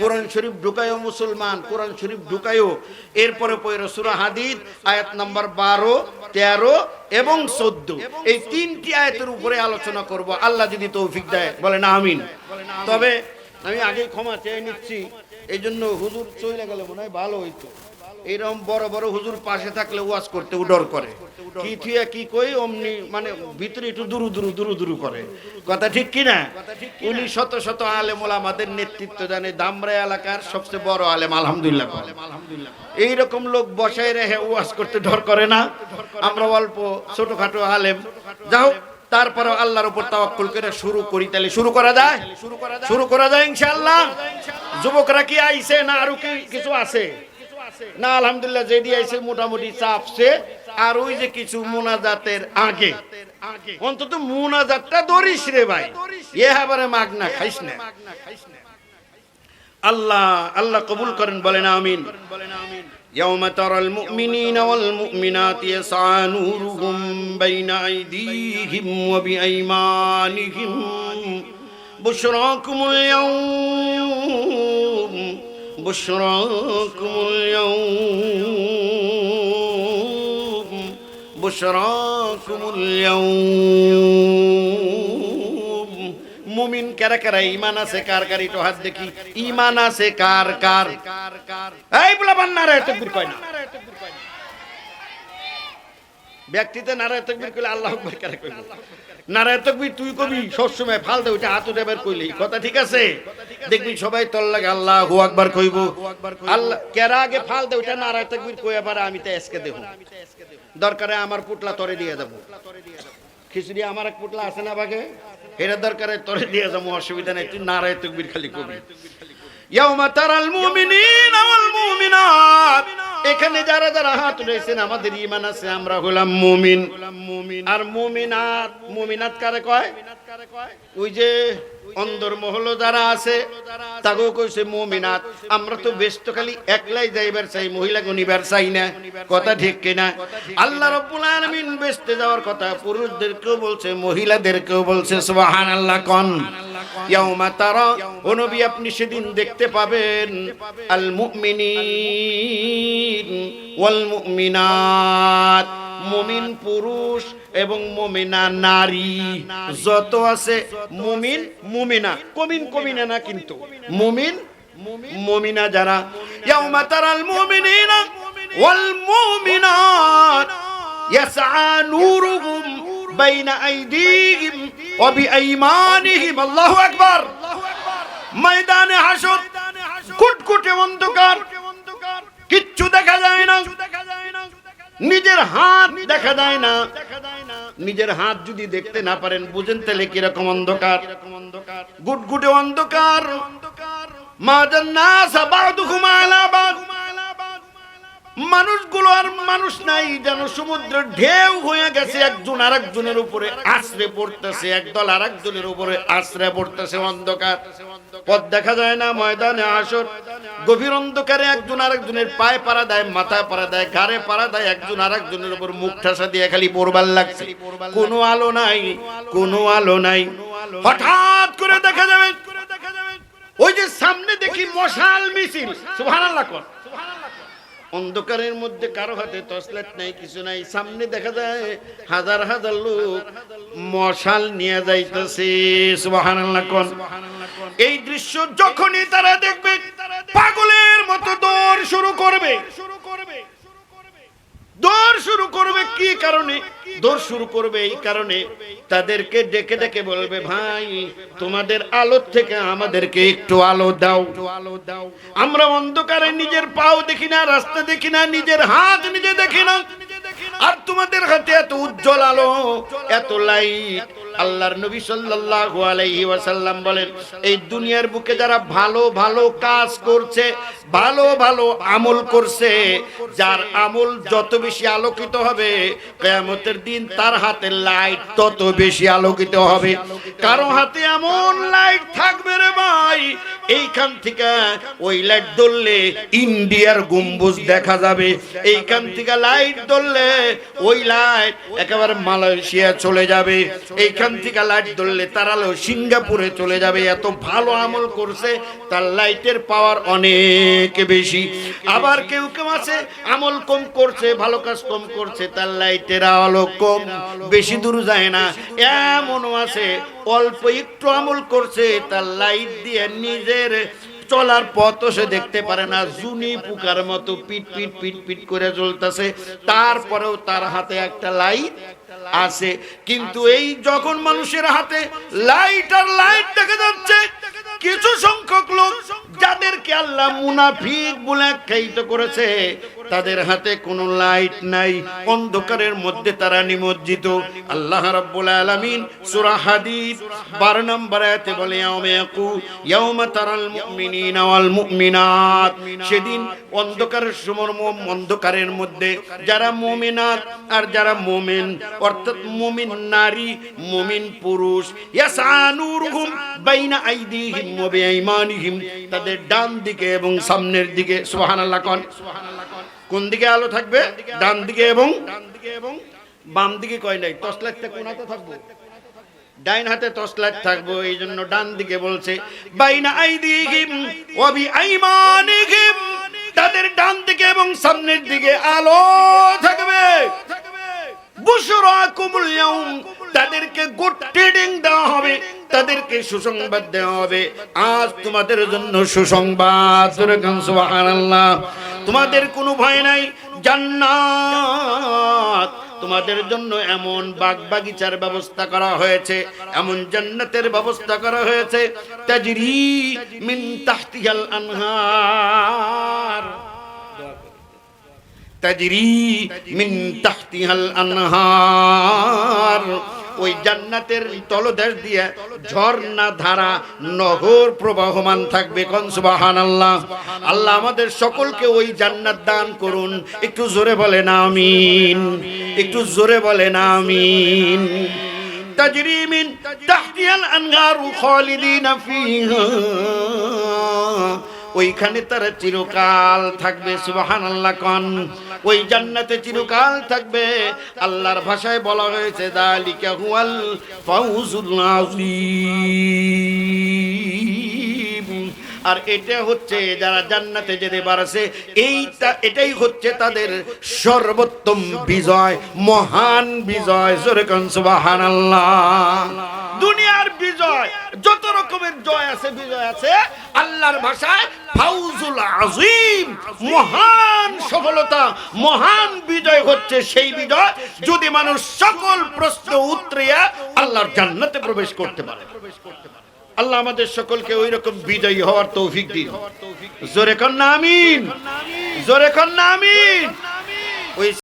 কোরআন শরীফ ঢুকায়ও মুসলমান, কোরআন শরীফ ঢুকায়ও। এরপরে পয়রা সুরা হাদিদ, আয়াত নাম্বার বারো, তেরো এবং চোদ্দ। এই তিনটি আয়াতের উপরে আলোচনা করব। আল্লাহ যদি তৌফিক দেয় বলে না আমিন। তবে আমি আগে ক্ষমা চেয়ে নিচ্ছি। এই জন্য হুজুর চলে গেলে মনে হয় ভালো হইতো। এইরকম বড় বড় হুজুর পাশে থাকলে ওয়াজ করতে উডর করে। কি থুয়া কি কই অমনি মানে ভিতরে একটু দুরু দুরু দুরু দুরু করে। কথা ঠিক কি না? উনি শত শত আলেম আমাদের নেতৃত্ব জানে দামরা এলাকার সবচেয়ে বড় আলেম আলহামদুলিল্লাহ। আলহামদুলিল্লাহ এইরকম লোক বসায় রেখে ওয়াজ করতে ডর করে না। আমরা অল্প ছোটখাটো আলেম। যাও তারপরে আল্লাহর উপর তাওয়াক্কুল করে শুরু করি তাহলে শুরু করা যায়। শুরু করা যায় ইনশাআল্লাহ। যুবকরা কি আইছে না আরও কি কিছু আছে? না আলহামদুলিল্লাহ যেদি আইছে মোটামুটি চাপছে আর ওই যে কিছু মোনাজাতের আগে অন্তত মোনাজাতটা ধরিস রে ভাই এ হাবারে মাগ না খাইস না আল্লাহ আল্লাহ কবুল করেন বলেন আমিন يوم ترى المؤمنين والمؤمنات يسعى نورهم بين أيديهم وبأيمانهم بشراكم اليوم بشراكم اليوم بشراكم اليوم মুমিন কারা কারা ইমান আছে কার কার একটু হাত দেখি ইমান আছে কার কার এই বলা বান নারায় তকবীর কয় না ব্যক্তিতে নারায় তকবীর কইলে আল্লাহ আকবার কারে কইব? নারায় তকবীর তুই কবি, সবসময় ফাল দে ওইটা হাত উঠাবার কইলি। কথা ঠিক আছে? দেখবি সবাই তোর লাগে আল্লাহ হু আকবার কইব। আল্লাহ, কেরা আগে ফাল দে ওইটা নারায় তকবীর কই আবার আমি তো এসকে দেব। দরকারে আমার পুটলা তরে দিয়ে দেব খিচুড়ি আমার এক পুটলা আছে না বাগে এটা দরকারে তরে দিয়ে যাব, অসুবিধা নেই। তুই নারায় তকবীর খালি কবি। ইয়াউমা তারাল মুমিনিনা এখানে যারা যারা হাত রয়েছেন আমাদের ইমান আছে আমরা হলাম মুমিন। আর মুমিনাত মুমিনাত কারে কয়? ওই যে অন্দর মহল যারা আছে তাকেও কইছে, মুমিনাত, আমরা তো ব্যস্ত খালি একলাই যাইবার চাই, মহিলা গনিবার চাই না, কথা ঠিক কিনা? আল্লাহ রাব্বুল আলামিন ব্যস্ত যাওয়ার কথা, পুরুষদেরকেও বলছে, মহিলাদেরকেও বলছে, সুবহানাল্লাহ, কন। ইয়াউমা তারা, ও নবী, আপনি সেদিন দেখতে পাবেন আল মুমিনিন ওয়াল মুমিনাত মুমিন পুরুষ এবং মুমিনা নারী। যত আছে মুমিন, মুমিনা। কমিন, কমিনা না কিন্তু। মুমিন, মুমিনা যারা। ইয়াউমা তারাল মুমিনিনা ওয়াল মুমিনাত। ইয়াসআ নূরুহুম বাইনা আইদিহিম ওয়া বিআইমানিহিম। আল্লাহু আকবার। ময়দানে হাসর কুটকুটে অন্ধকার। কিচ্ছু দেখা যায় না। নিজের হাত দেখা যায় না। নিজের হাত যদি দেখতে না পারেন, বুঝেন তাহলে কীরকম অন্ধকার। গুটগুটে অন্ধকার। মা জান্নাস বাদুকুম আলা আর মানুষ নাই যেন সমুদ্রের ঢেউ হয়ে গেছে, একজন আর একজনের উপরে আশ্রে পড়তেছে, একদল আর একজনের উপরে আশ্রে পড়তেছে অন্ধকার। পথ দেখা যায় না, ময়দানে আসর। গভীর অন্ধকারে একজন আর একজনের পায়ে পাড়া দেয়, মাথায় পাড়া দেয়, ঘাড়ে পাড়া দেয়, একজন আর একজনের উপর মুখ ঠাসা দিয়ে খালি পড়বার লাগছে। কোনো আলো নাই, কোনো আলো নাই। হঠাৎ করে দেখা যাবে, ওই যে সামনে দেখি মশাল মিছিল। সুবহানাল্লাহ কর অন্ধকারের মধ্যে কারও হাতে টর্চলাইট নাই, কিছু নাই। সামনে দেখা যায় হাজার হাজার লোক মশাল নিয়ে যাইতেছে। সুবহানাল্লাহ কোন। এই দৃশ্য যখনই তারা দেখবে, পাগলের মতো দৌড় শুরু করবে। শুরু দৌড় শুরু করবে কি কারণে? দৌড় শুরু করবে এই কারণে। তাদেরকে ডেকে ডেকে বলবে, ভাই, তোমাদের আলো থেকে আমাদেরকে একটু আলো দাও। আলো দাও আমরা অন্ধকারে নিজের পাও দেখি না, রাস্তা দেখি না, নিজের হাত নিজে দেখি না। আর তোমাদের হাতে এত উজ্জ্বল আলো, এত লাইট আল্লাহর নবী সাল্লাল্লাহু আলাইহি ওয়াসাল্লাম বলেন, এই দুনিয়ার বুকে যারা ভালো ভালো কাজ করছে, ভালো ভালো আমল করছে, যার আমল যত বেশি আলোকিত হবে, কিয়ামতের দিন তার হাতে লাইট তত বেশি আলোকিত হবে। কারও হাতে এমন লাইট থাকবে রে ভাই, এইখান থেকে ওই লাইট ধরলে ইন্ডিয়ার গম্বুজ দেখা যাবে। এইখান থেকে লাইট ধরলে ওই লাইট একেবারে মালয়েশিয়া চলে যাবে। এইখান এখান থেকে লাইট ধরলে তারালো সিঙ্গাপুরে চলে যাবে, এত ভালো আমল করছে, তার লাইটের পাওয়ার অনেক বেশি। আবার কেউ কেউ আছে, আমল কম করছে, ভালো কাজ কম করছে, তার লাইটের আলো কম, বেশি দূর যায় না। এমনও আছে, অল্প একটু আমল করছে, তার লাইট দিয়ে নিজের চলার পথও সে দেখতে পারে না। জুনি পুকার মতো পিট পিট পিট পিট করে চলতেছে তারপরেও তার হাতে একটা লাইট আছে। কিন্তু এই যখন মানুষের হাতে লাইট আর লাইট দেখা যাচ্ছে, কিছু সংখ্যক লোক যাদেরকে আল্লাহ মুনাফিক বলে আখ্যায়িত করেছে তাদের হাতে কোনো লাইট নাই। অন্ধকারের মধ্যে তারা নিমজ্জিত। আল্লাহ রাব্বুল আলামিন সূরা হাদিদ 12 নম্বর আয়াতে বলে, ইয়াউমা ইয়াকু ইয়াউমা তারাল মুমিনিনা ওয়াল মুমিনাত। সেদিন অন্ধকারের অন্ধকারের মধ্যে যারা মুমিনাত আর যারা মুমিন, অর্থাৎ মুমিন নারী, মুমিন পুরুষ ইয়াসানুরুহুম বাইনা আইদিহিম ওয়া তাদের ডান দিকে এবং সামনের দিকে, সুবহানাল্লাহ কোন। কোন দিকে আলো থাকবে? ডান দিকে এবং বাম দিকে কয় নাই? টর্চ লাইটটা কোন হাতে থাকব? ডাইন হাতে টর্চ লাইট থাকব এই জন্য ডান দিকে বলছে বাইনা আইদিহিম ওয়া বিআইমানিহিম। তাদের ডান দিকে এবং সামনের দিকে আলো থাকবে। বুশরাকুমুল ইয়াউম তাদেরকে গুড ট্রেডিং দেওয়া হবে তাদেরকে সুসংবাদ দেওয়া হবে। আজ তোমাদের জন্য সুসংবাদ। সুবহানাল্লাহ। তোমাদের কোনো ভয় নাই, জান্নাত। তোমাদের জন্য এমন বাগ বাগিচার ব্যবস্থা করা হয়েছে, এমন জান্নাতের ব্যবস্থা করা হয়েছে, তাজরি মিন তাহতিহাল আনহার। তাজরি মিন তাহতিহাল আনহার। ওই জান্নাতের তলদেশ দিয়ে ঝর্ণা ধারা, নহর প্রবাহমান থাকবে কোন? সুবহানাল্লাহ। আল্লাহ আমাদের সকলকে ওই জান্নাত দান করুন। একটু জোরে বলেন আমিন। একটু জোরে বলেন আমিন। তাজরি মিন তাহতিহাল আনহার খালিদিনা ফিহা। ওইখানে তারা চিরকাল থাকবে, সুবহানাল্লাহ কন। ওই জান্নাতে চিরকাল থাকবে। আল্লাহর ভাষায় বলা হয়েছে, দালিকা হুয়াল ফাউজুল আযীম। আর এটা হচ্ছে, যারা জান্নাতে যেতে পারছে, এইটা, এটাই হচ্ছে তাদের সর্বোত্তম বিজয়, মহান বিজয়। সুবহানাল্লাহ। রকমের জয় আছে, বিজয় আছে। আল্লাহর ভাষায় ফাউজুল আজিম মহান সফলতা, মহান বিজয় হচ্ছে সেই বিজয়। যদি মানুষ সকল প্রশ্ন উত্তরিয়া আল্লাহর জান্নাতে প্রবেশ করতে পারে। আল্লাহ আমাদের সকলকে ওই রকম বিজয়ী হওয়ার তৌফিক দিন। জোরে কন্যা আমিন, জোরে কন্যা আমিন। ওই